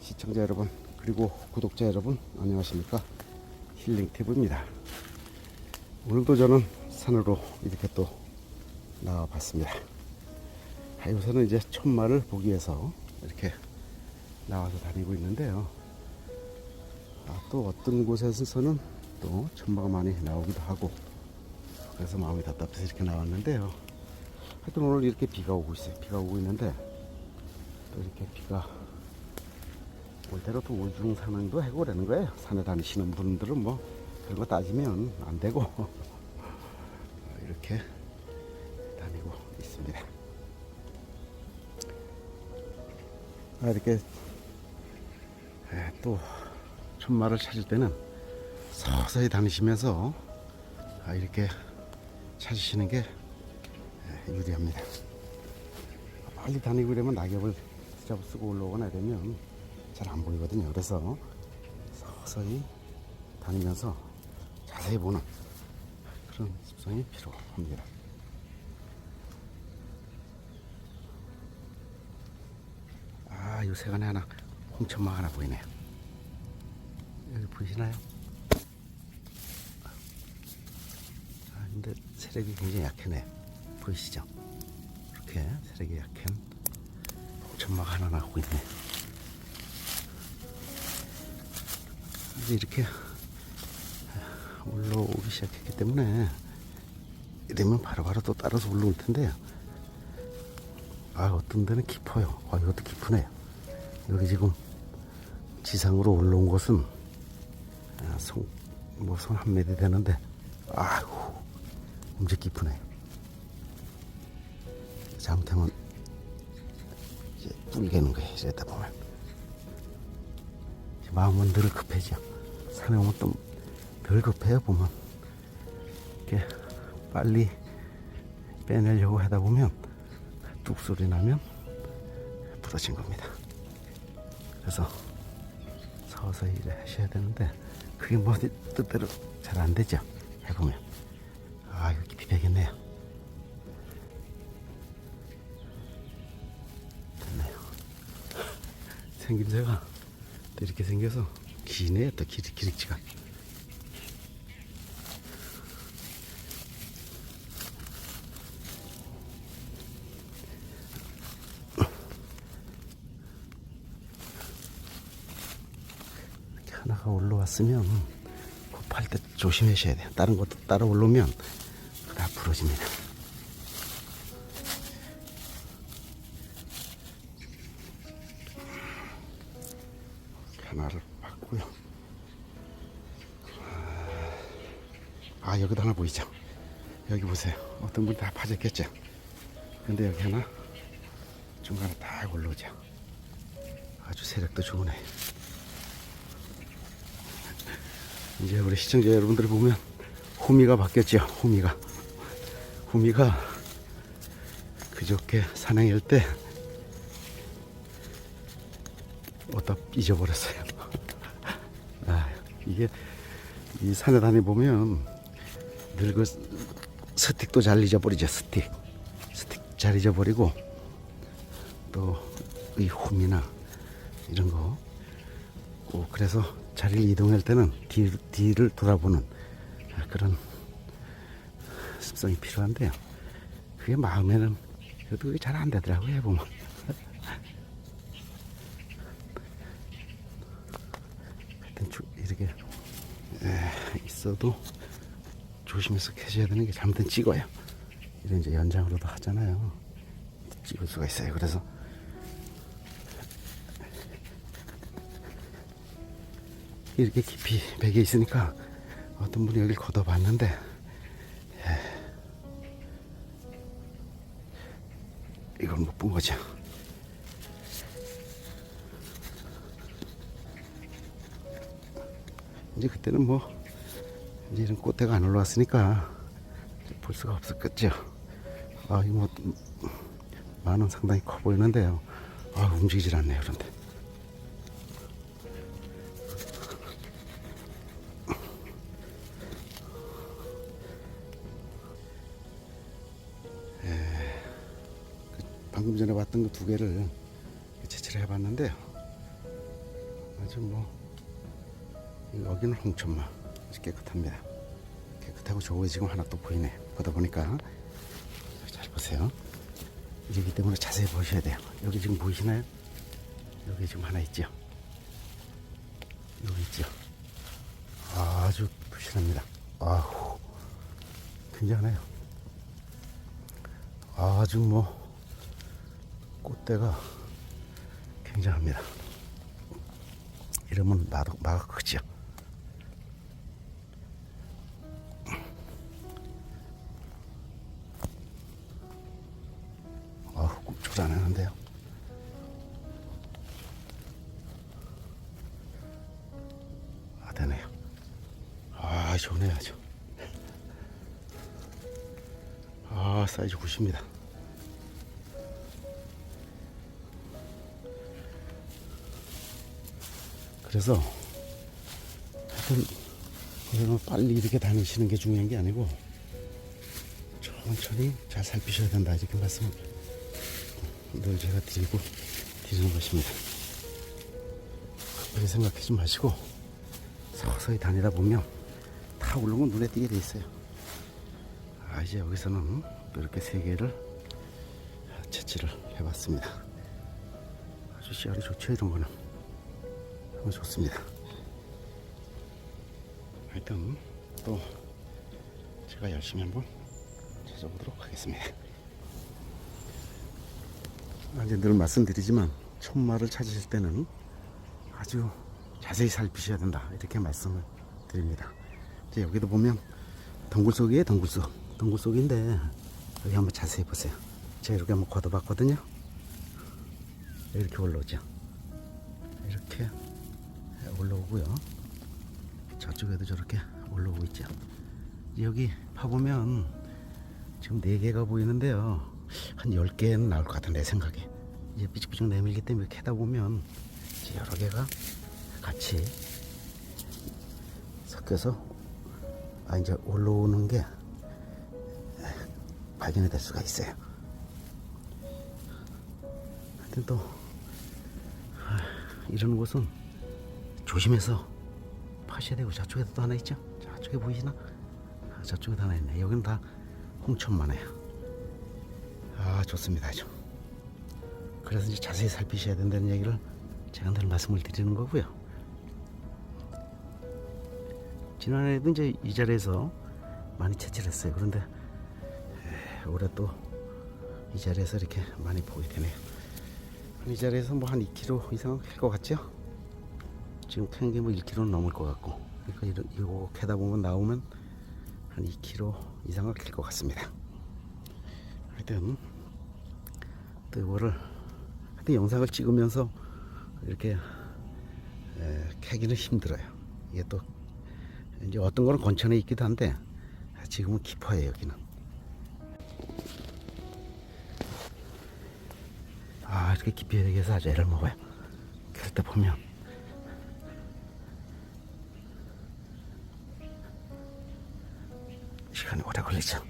시청자 여러분 그리고 구독자 여러분 안녕하십니까? 힐링티브입니다. 오늘도 저는 산으로 이렇게 또 나와 봤습니다. 아, 요새는 이제 천마를 보기 위해서 이렇게 나와서 다니고 있는데요. 아, 또 어떤 곳에서는 또 천마가 많이 나오기도 하고 그래서 마음이 답답해서 이렇게 나왔는데요. 하여튼 오늘 이렇게 비가 오고 있어요. 비가 오고 있는데 또 이렇게 비가 올 때로 또 우중 산행도 하고 그러는 거예요. 산에 다니시는 분들은 뭐 그런 거 따지면 안 되고 이렇게 다니고 있습니다. 아, 이렇게 에, 또 천마를 찾을 때는 서서히 다니시면서 아, 이렇게 찾으시는 게 에, 유리합니다. 빨리 다니고 이러면 낙엽을 잡아 쓰고 올라오거나 이러면 잘 안 보이거든요. 그래서 서서히 다니면서 자세히 보는 그런 습성이 필요합니다. 아, 요 세간에 하나 홍천막 하나 보이네요. 여기 보이시나요? 아, 근데 세력이 굉장히 약해네. 보이시죠? 이렇게 세력이 약한 홍천막 하나 나오고 있네. 이제 이렇게 올라오기 시작했기 때문에 이러면 바로바로 또 따라서 올라올 텐데요. 아, 어떤 데는 깊어요. 아, 이것도 깊으네요. 여기 지금 지상으로 올라온 곳은 아, 손, 뭐손 한 메디 되는데, 아이고, 엄청 깊으네요. 잘못하면 이제 뿔개는 거예요. 이러다 보면. 마음은 늘 급해져. 산에 오면 또덜 급해요, 보면. 이렇게 빨리 빼내려고 하다 보면 뚝 소리 나면 부러진 겁니다. 그래서 서서히 일을 하셔야 되는데 그게 뭐 뜻대로 잘 안 되죠. 해보면. 아, 이거 깊이 되겠네요. 됐네요. 생김새가 또 이렇게 생겨서 기네요 또 길, 기릭지가. 이렇게 하나가 올라왔으면 급할 때 조심하셔야 돼요. 다른 것도 따라 올라오면 다 부러집니다 아 여기도 하나 보이죠? 여기 보세요. 어떤 분이 다 파졌겠죠? 근데 여기 하나 중간에 딱 올라오죠. 아주 세력도 좋으네. 이제 우리 시청자 여러분들이 보면 호미가 바뀌었죠. 호미가 호미가 그저께 산행할 때 어디다 잊어버렸어요. 아, 이게 이 산에 다니 보면 늙어 스틱도 잘 잊어버리죠. 스틱, 스틱 잘 잊어버리고 또 이 홈이나 이런 거. 꼭 그래서 자리를 이동할 때는 뒤, 뒤를 돌아보는 그런 습성이 필요한데요. 그게 마음에는 그래도 그게 잘 안 되더라고요. 해보면. 하여튼 조- 이렇게 에, 있어도 조심해서 계셔야 되는 게 잘못된 찍어요. 이런 이제 연장으로도 하잖아요. 찍을 수가 있어요. 그래서 이렇게 깊이 베개 있으니까 어떤 분이 여기를 걷어봤는데 에, 이걸 못 본 거죠. 이제 그때는 뭐 이제 이런 꽃대가 안 올라왔으니까 볼 수가 없었겠죠. 아, 이거 뭐 만원 상당히 커 보이는데요. 아, 움직이질 않네요, 그런데. 에, 그 방금 전에 봤던 그두 개를 채취를 해봤는데요. 아주 뭐 여기는 홍천마 아주 깨끗합니다. 깨끗하고 좋은 게 지금 하나 또 보이네. 보다 보니까 잘 보세요. 이기 때문에 자세히 보셔야 돼요. 여기 지금 보이시나요? 여기 지금 하나 있죠. 여기 있죠. 아주 부실합니다. 아우 굉장하네요. 아주 뭐 꽃대가 굉장합니다. 이러면 마가, 마가 크죠. 아 좋네요 아주. 아 사이즈 굿입니다. 그래서 하여튼 빨리 이렇게 다니시는 게 중요한 게 아니고 천천히 잘 살피셔야 된다 이렇게 말씀을 늘 제가 드리고 드리는 것입니다. 그렇게 생각하지 마시고 서서히 다니다 보면 다 오르면 눈에 띄게 돼 있어요. 아 이제 여기서는 또 이렇게 세 개를 채취를 해봤습니다. 아주 씨알이 좋죠 이런 거는. 너무 좋습니다. 하여튼 또 제가 열심히 한번 찾아보도록 하겠습니다. 아, 이제 늘 말씀드리지만 천마를 찾으실 때는 아주 자세히 살피셔야 된다 이렇게 말씀을 드립니다. 이제 여기도 보면 덩굴 속이에요 덩굴 속 덩굴 속인데 여기 한번 자세히 보세요. 제가 이렇게 한번 걷어봤거든요. 이렇게 올라오죠. 이렇게 올라오고요. 저쪽에도 저렇게 올라오고 있죠. 여기 파보면 지금 4개가 보이는데요. 한 10개는 나올 것 같은 내 생각에. 이제 삐죽삐죽 내밀기 때문에 이렇게 하다 보면 여러 개가 같이 섞여서 아 이제 올라오는 게 발견이 될 수가 있어요. 하여튼 또 아, 이런 곳은 조심해서 파셔야 되고 저쪽에도 또 하나 있죠? 저쪽에 보이시나? 아, 저쪽에도 하나 있네. 여기는 다 홍천만 해요. 아 좋습니다 아주. 그래서 이제 자세히 살피셔야 된다는 얘기를 제가 늘 말씀을 드리는 거고요. 지난해에도 이제 이 자리에서 많이 채취를 했어요. 그런데 에, 올해 또 이 자리에서 이렇게 많이 보게 되네요. 이 자리에서 뭐 한 2kg 이상 할 것 같죠? 지금 캔 게 뭐 1kg는 넘을 것 같고 그러니까 이런, 이거 캐다 보면 나오면 한 2kg 이상을 캘 것 같습니다 하여튼 또 이거를 하여튼 영상을 찍으면서 이렇게 에, 캐기는 힘들어요 이게 또 이제 어떤 거는 건천에 있기도 한데 지금은 깊어요 여기는. 아 이렇게 깊이 여기서 아주 애를 먹어요. 그럴 때 보면. 시간이 오래 걸리죠.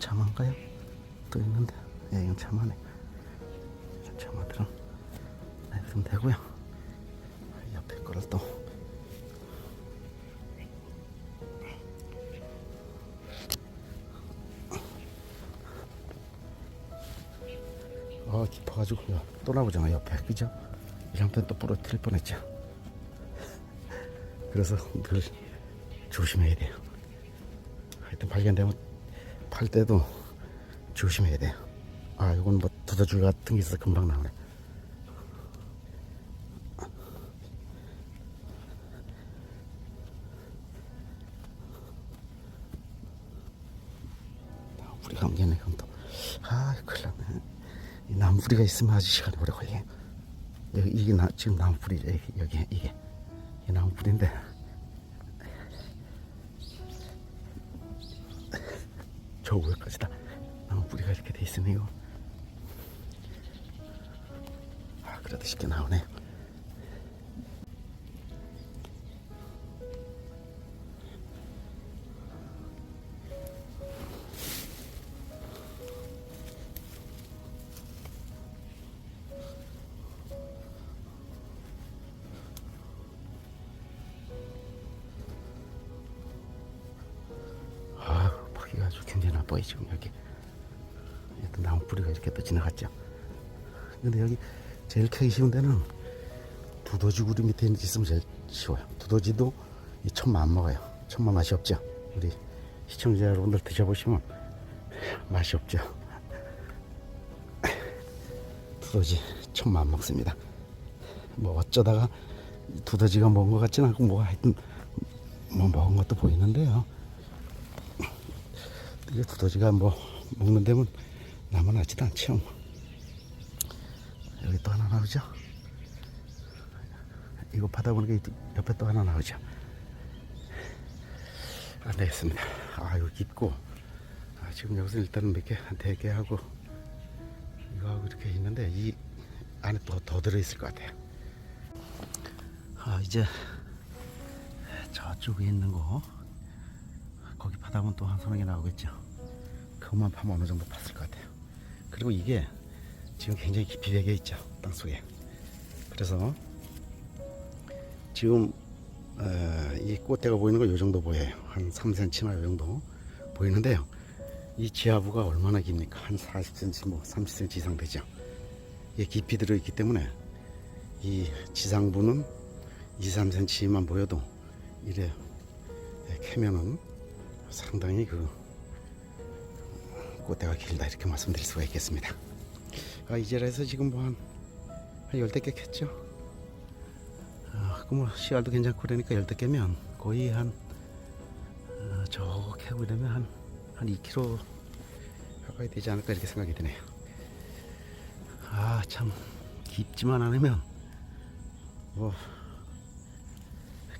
참한가요? 또 있는데, 예, 이건 참하네. 참하들은 내두면 되고요. 옆에 거를 또, 아 깊어가지고 야, 또 나오잖아 옆에 그죠? 이 상태는 또 부러뜨릴 뻔했죠 그래서 늘 조심해야 돼요 하여튼 발견되면 팔 때도 조심해야 돼요. 아 이건 뭐 두더줄 같은 게 있어서 금방 나오네. 나무뿌리가 감기네 그럼 또아 큰일 났네. 이 나무뿌리가 있으면 아주 시간이 오래 걸려 여기 이게 나, 지금 나무뿌리죠 여기, 여기 이게 이 나무뿌리인데 저 위에까지 다. 나무뿌리가 이렇게 돼 있으네요. 아 그래도 쉽게 나오네요 지금 여기 또 나무 뿌리가 이렇게 또 지나갔죠. 근데 여기 제일 캐기 쉬운 데는 두더지 구리 밑에 있으면 제일 쉬워요. 두더지도 이 천마 안 먹어요. 천마 맛이 없죠. 우리 시청자 여러분들 드셔보시면 맛이 없죠. 두더지 천마 안 먹습니다. 뭐 어쩌다가 두더지가 먹은 것 같지는 않고 뭐 하여튼 뭐 먹은 것도 보이는데요. 이게 두더지가 뭐 먹는 데면 남아나지도 않죠. 여기 또 하나 나오죠. 이거 파다 보니까 이 옆에 또 하나 나오죠. 안 되겠습니다. 아, 이거 깊고. 아, 지금 여기서 일단은 몇 개, 한네 개 하고, 이거 하고 이렇게 있는데, 이 안에 또 더 들어있을 것 같아요. 아, 이제 저쪽에 있는 거, 파다 보면 또 한 서너 개 나오겠죠. 그것만 파면 어느 정도 팠을 것 같아요. 그리고 이게 지금 굉장히 깊이 배겨 있죠. 땅 속에. 그래서 지금 어, 이 꽃대가 보이는 거요 정도 보여요. 한 3cm나 요 정도 보이는데요. 이 지하부가 얼마나 깁니까? 한 40cm, 뭐 30cm 이상 되죠. 이게 깊이 들어있기 때문에 이 지상부는 2, 3cm만 보여도 이래 캐면은 상당히 그 꽃대가 길다 이렇게 말씀드릴 수가 있겠습니다. 아, 이제라서 지금 뭐한 한 열댓 개 캤죠. 아, 그뭐 씨알도 괜찮고 그러니까 열댓 개면 거의 한 어, 저거 캐고 이러면 한, 한 2kg 가까이 되지 않을까 이렇게 생각이 드네요. 아, 참 깊지만 않으면 뭐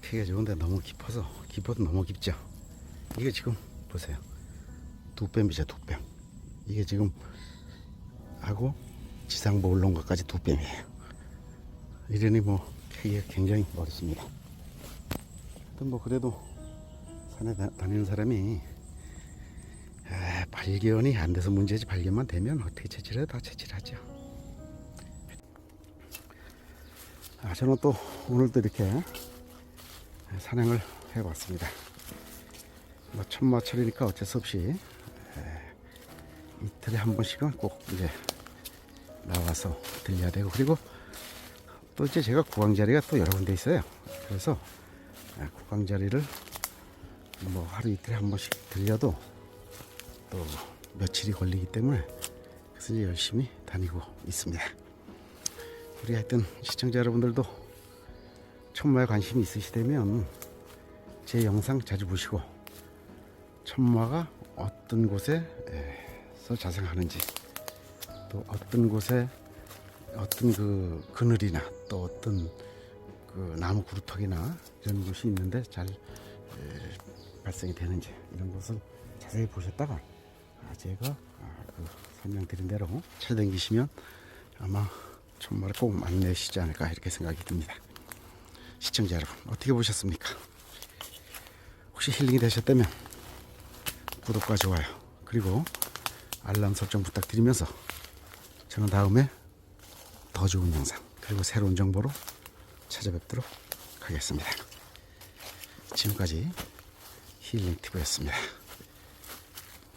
캐기가 좋은데 너무 깊어서 깊어도 너무 깊죠. 이게 지금 보세요. 두 뺨이죠, 두 뺨. 이게 지금 하고 지상보 올라온 것까지 두 뺨이에요. 이러니 뭐 캐기가 굉장히 어렵습니다. 하여튼 뭐 그래도 산에 다, 다니는 사람이 에, 발견이 안 돼서 문제지 발견만 되면 어떻게 채취를 해도 다 채취를 하죠. 아, 저는 또 오늘도 이렇게 산행을 해봤습니다. 뭐 천마철이니까 어쩔 수 없이 에, 이틀에 한 번씩은 꼭 이제 나와서 들려야 되고 그리고 또 이제 제가 구강 자리가 또 여러 군데 있어요. 그래서 에, 구강 자리를 뭐 하루 이틀에 한 번씩 들려도 또 며칠이 걸리기 때문에 그래서 이제 열심히 다니고 있습니다. 우리 하여튼 시청자 여러분들도 천마에 관심이 있으시다면 제 영상 자주 보시고 천마가 어떤 곳에서 자생하는지 또 어떤 곳에 어떤 그 그늘이나 또 어떤 그 나무 구루턱이나 이런 곳이 있는데 잘 에, 발생이 되는지 이런 것을 자세히 보셨다가 아, 제가 아, 그 설명드린 대로 찾아다니시면 아마 천마를 꼭 만나시지 않을까 이렇게 생각이 듭니다. 시청자 여러분 어떻게 보셨습니까? 혹시 힐링이 되셨다면 구독과 좋아요 그리고 알람 설정 부탁드리면서 저는 다음에 더 좋은 영상 그리고 새로운 정보로 찾아뵙도록 하겠습니다. 지금까지 힐링 TV였습니다.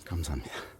감사합니다.